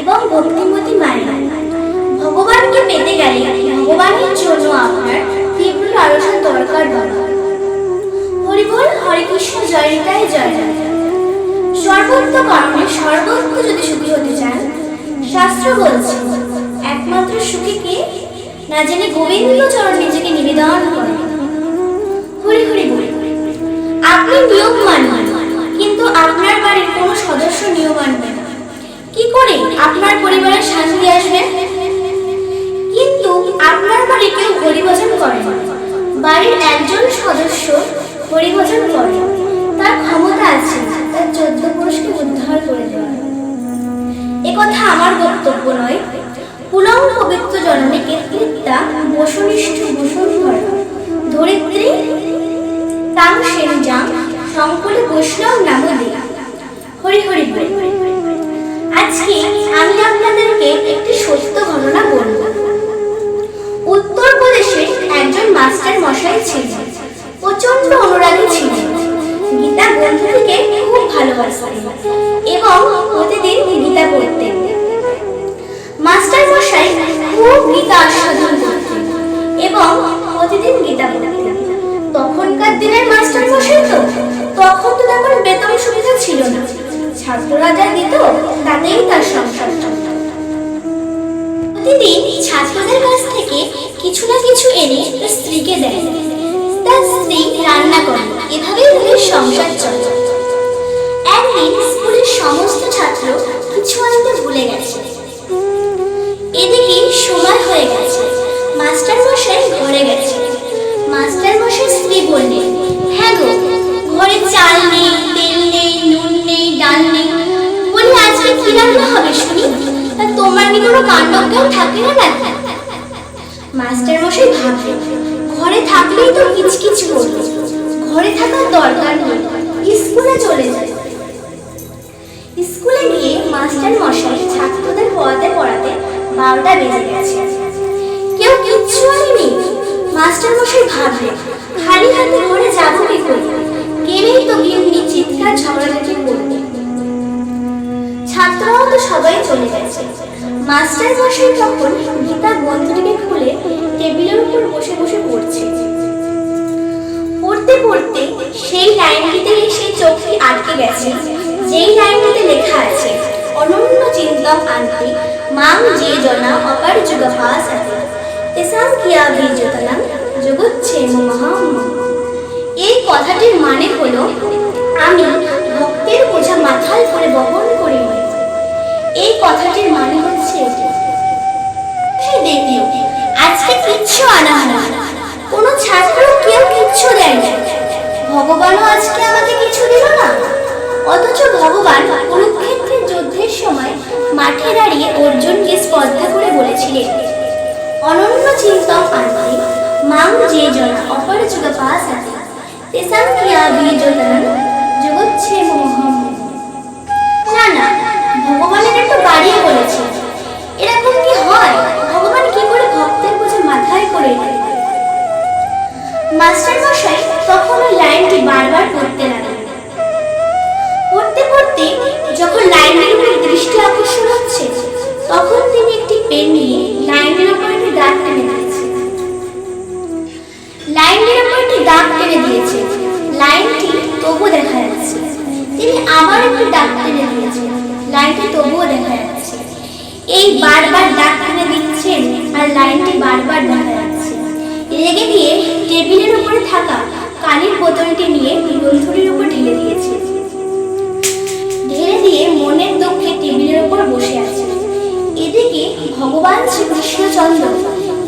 এবং ভক্তিমতী মায়েরা, ভগবানকে পেতে গেলে ভগবানের জন্য আপনার তীব্র আলোচনা দরকার বাবা। হরিবল হরে কৃষ্ণ জয়িতায় জয় সর্বত্র কারণে সর্বত্র যদি সুখী হতে চান, শাস্ত্র বলছে, একমাত্র সুখী কে? না জেনে গোবিন্দ চরণ নিজেকে আপনার পরিবারের শান্তি আসবে। কিন্তু আপনার বাড়ি কেউ হরিভজন করে বাড়ির একজন সদস্য হরিভজন করে। তার ক্ষমতা আছে, তার চোদ্দ পুরুষকে উদ্ধার করে দেওয়া একথা আমার বক্তব্য নয়। পুলং পবিত্র জননী কীর্তিতা বসুনিষ্ঠ বসুন্ধরা ধরিত্রী তাং সেনজাং সংকুলে বৈষ্ণব নাম দেয়া। হরি হরি বল। আজকে আমি আপনাদেরকে একটি সত্য ঘটনা বলব। ছাত্ররা যা দিত, তাতেই তার সংসার প্রতিদিন ছাত্রদের কাছ থেকে কিছু না কিছু এনে তার স্ত্রীকে দেয়। তার স্ত্রী রান্না করে, এভাবেই তাদের সংসার চলে একদিন স্কুলের সমস্ত ছাত্র কিছু আনতে ভুলে গেছে। তোমার কোনো কাণ্ডজ্ঞান থাকে না? মাস্টার মশাই ভাবলেন, ঘরে থাকলেই তো কিচকিচ করবে। ঘরে থাকার দরকার নেই, স্কুলে চলে যায়। স্কুলে গিয়ে মাস্টার মশাই ছাত্রদের পড়াতে পড়াতে বারোটা বেজে গেছে। কেউ কিচ্ছু আনেনি। মাস্টার মশাই ভাবলেন, খালি হাতে ঘরে যাব কি করে? গেলেই তো গিয়ে চিৎকার ঝগড়াঝাটি করবে। ছাত্ররাও তো সবাই চলে গেছে। মাস্টার মশাই তখন গীতা গ্রন্থটিকে খুলে টেবিলের উপর বসে বসে পড়ছে। পড়তে পড়তে সেই লাইনটিতে সেই চোখটি আটকে গেছে। যেই লাইনটিতে লেখা আছে, অনন্য চিন্তম আন্তি, মাং যে জনা অপার যুগ আছে তেসাম কিয়া বীজতনাম জগচ্ছে মহাম। এই কথাটির মানে হলো, আমি ভক্তের বোঝা মাথায় করে বহন করি। এই কথাটির মানে হচ্ছে এটি। সে দেখল আজকে কিচ্ছু আনা না। কোনো ছাত্র কেউ কিচ্ছু দেয় না। ভগবানও আজকে আমাকে কিছু দিল না। অথচ ভগবান কুরুক্ষেত্রের যুদ্ধের সময় মাঠে দাঁড়িয়ে অর্জুনকে স্পর্ধা করে বলেছিলেন, অনন্য চিন্তম আন্তে মাং যে জন অপরিচিত পাস আছে তেসাং কিয়া বীজতনম জগচ্ছে মোহম। না না ভগবানের একটু বাড়িয়ে বলেছে এরকম কি হয়? ভগবান কি করে ভক্তের বোঝে মাথায় করে নেয়? মাস্টার মশাই তখন ওই লাইনটি বারবার পড়তে লাগলেন। পড়তে পড়তে যখন লাইনের উপর দৃষ্টি আকর্ষণ হচ্ছে, তখন তিনি একটি পেন নিয়ে লাইনের উপর একটি দাগ টেনে দিয়েছেন। লাইনের উপর একটি দাগ টেনে দিয়েছে লাইনটি তবু দেখা যাচ্ছে। তিনি আবার একটি দাগ টেনে লাইনটি তবুও দেখা যাচ্ছে। এই বারবার দাগ টেনে দিচ্ছেন আর লাইনটি বারবার দেখা যাচ্ছে। রেগে গিয়ে টেবিলের উপরে থাকা কালির বোতলটি নিয়ে গ্রন্থটির উপর ঢেলে দিয়েছে। ঢেলে দিয়ে মনের দুঃখে টেবিলের উপর বসে আছে। এদিকে ভগবান শ্রীকৃষ্ণচন্দ্র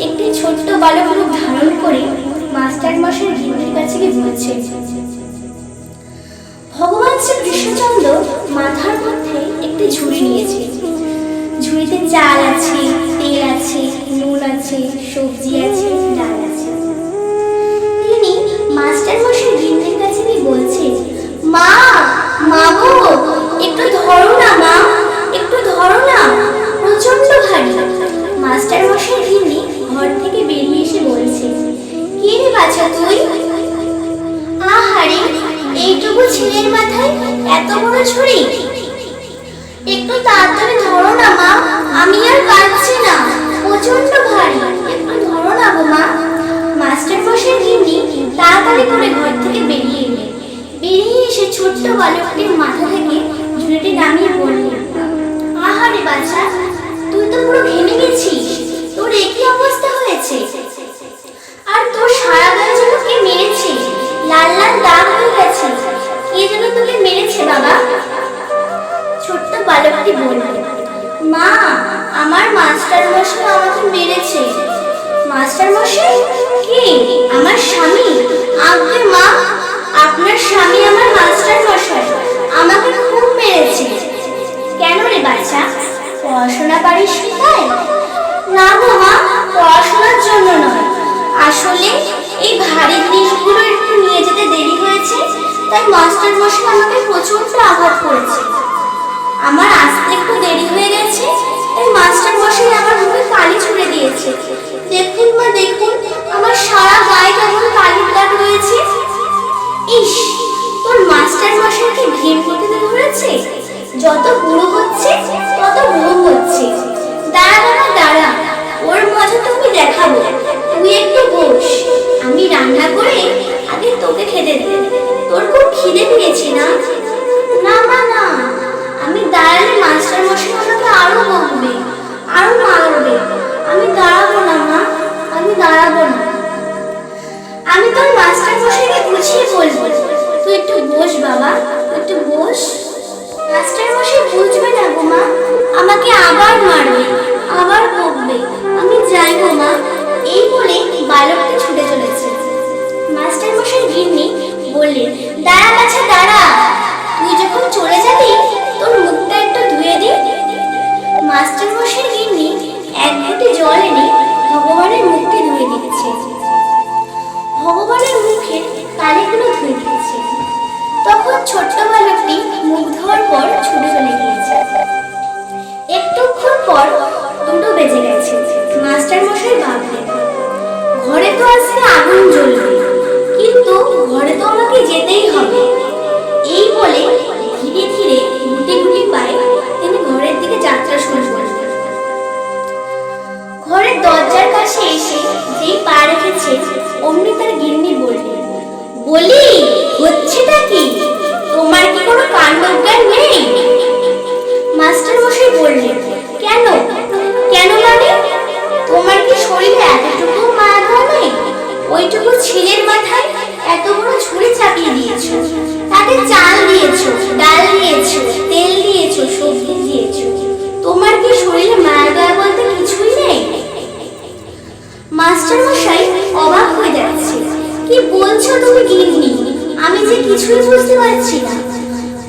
একটি ছোট্ট বালক রূপ ধারণ করে মাস্টার মশাই ভিন্ডির কাছে গিয়ে বলছে ভগবান কৃষ্ণচন্দ্র মাথার মধ্যে একটি ঝুড়ি নিয়েছে। ঝুড়িতে চাল আছে, তেল আছে, নুন আছে, সবজি আছে। এত বড় ছুরি? একটু তাড়াতাড়ি ধরো না, মা। আমি আর পারছি না। প্রচণ্ড ভারী। একটু ধরো না গো, মা। মাস্টার বসের গিন্নি তাড়াতাড়ি করে ঘর থেকে বেরিয়ে এলেন। বেরিয়ে এসে ছোট্ট বালকটির মাথা থেকে ঝুড়িটি নামিয়ে পড়লেন। আহারে বাছা আমার আসতে একটু দেরি হয়ে গেছে, তাই মাস্টার মশাই আমার মুখে কালি ছুড়ে দিয়েছে। দেখুন মা, দেখুন, আমার সারা গায়ে কেমন কালির দাগ রয়েছে। ইস, তোর মাস্টার মশাইকে ঘেম করতে ধরেছে? যত বুড়ো হচ্ছে, তত বুড়ো হচ্ছে। দাঁড়া দাঁড়া দাঁড়া, ওর মজা তোকে দেখাবো। কি বলছো তুমি গিন্নি? আমি যে কিছুই বুঝতে পারছি না।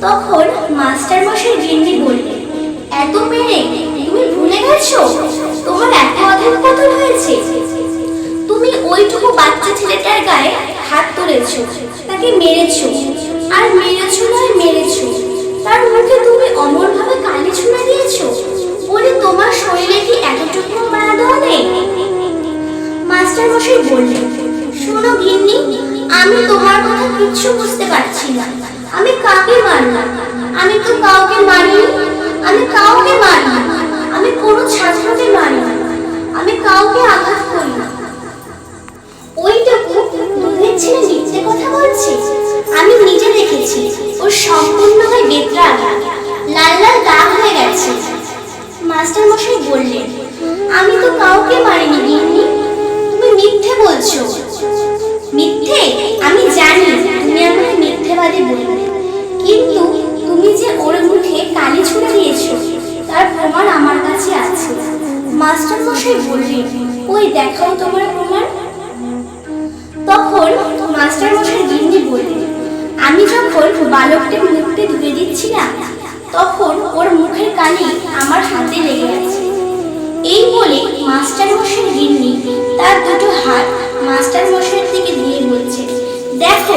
তখন মাস্টার মশাই গিন্নি বললেন এত মেরে তুমি ভুলে গেছো? তোমার এত অধিক পতন হয়েছে। তুমি ওইটুকু বাচ্চা ছেলেটার গায়ে হাত তুলেছো, তাকে মেরেছো। আর মেরেছো নয়, মেরেছো কথা কিচ্ছু ওই দেখাও তোমার প্রমাণ? তখন মাস্টার মশাই গিন্নি বললেন আমি যখন বালকটির ধুয়ে দিচ্ছিলাম, তখন ওর মুখের আমার হাতে লেগে আছে এই বলে মাস্টার মশাই গিন্নি তার দুটো হাত মাস্টার মশাইয়ের দিকে দিয়ে বলছে, দেখো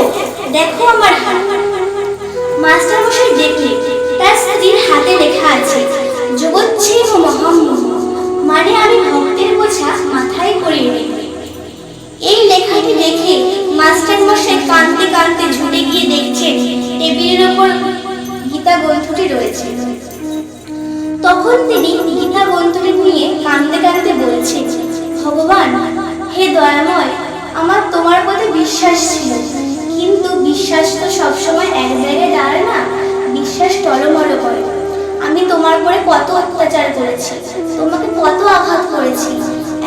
দেখো আমার হাত। মাস্টার মশাই দেখলে তার স্ত্রীর হাতে লেখা আছে জগৎছেব মহাম্মহ মানে আমি ভক্তের বোঝা মাথায় করিয়ে নেব এই লেখাটি দেখে মাস্টার মশাই কাঁদতে কাঁদতে ঝুলে গিয়ে দেখছেন টেবিলের ওপর গীতা গ্রন্থটি রয়েছে। তখন তিনি গীতা গ্রন্থটি নিয়ে কাঁদতে কাঁদতে বলছেন, ভগবান, হে দয়াময়, আমার তোমার প্রতি বিশ্বাস ছিল, কিন্তু বিশ্বাস তো সবসময় এক জায়গায় দাঁড়ায় না, বিশ্বাস টলমল করে। আমি তোমার উপরে কত অত্যাচার করেছি। তোমাকে কত আঘাত করেছি।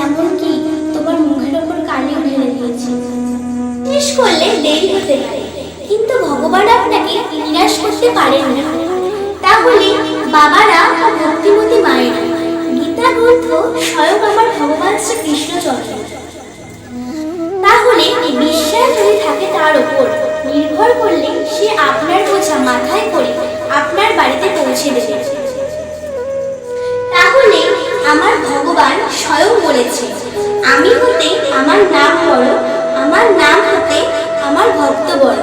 এমনকি তোমার মুখের ওপর কালিও ঢেলে দিয়েছি। শেষ করলে দেরি হতে পারে, কিন্তু ভগবান আপনাকে নিরাশ করতে পারেন না। তাহলে বাবারা ভক্তিমতী মায়েরা গীতা গ্রন্থ স্বয়ং আমার ভগবান শ্রী কৃষ্ণচন্দ্র তাহলে বিশ্বাস যদি থাকে তার উপর নির্ভর করলে সে আপনার বোঝা মাথায় করে আপনার বাড়িতে পৌঁছে দেবে। ভগবান স্বয়ং বলেছে আমি হতে আমার নাম বড় আমার নাম হতে আমার ভক্ত বড়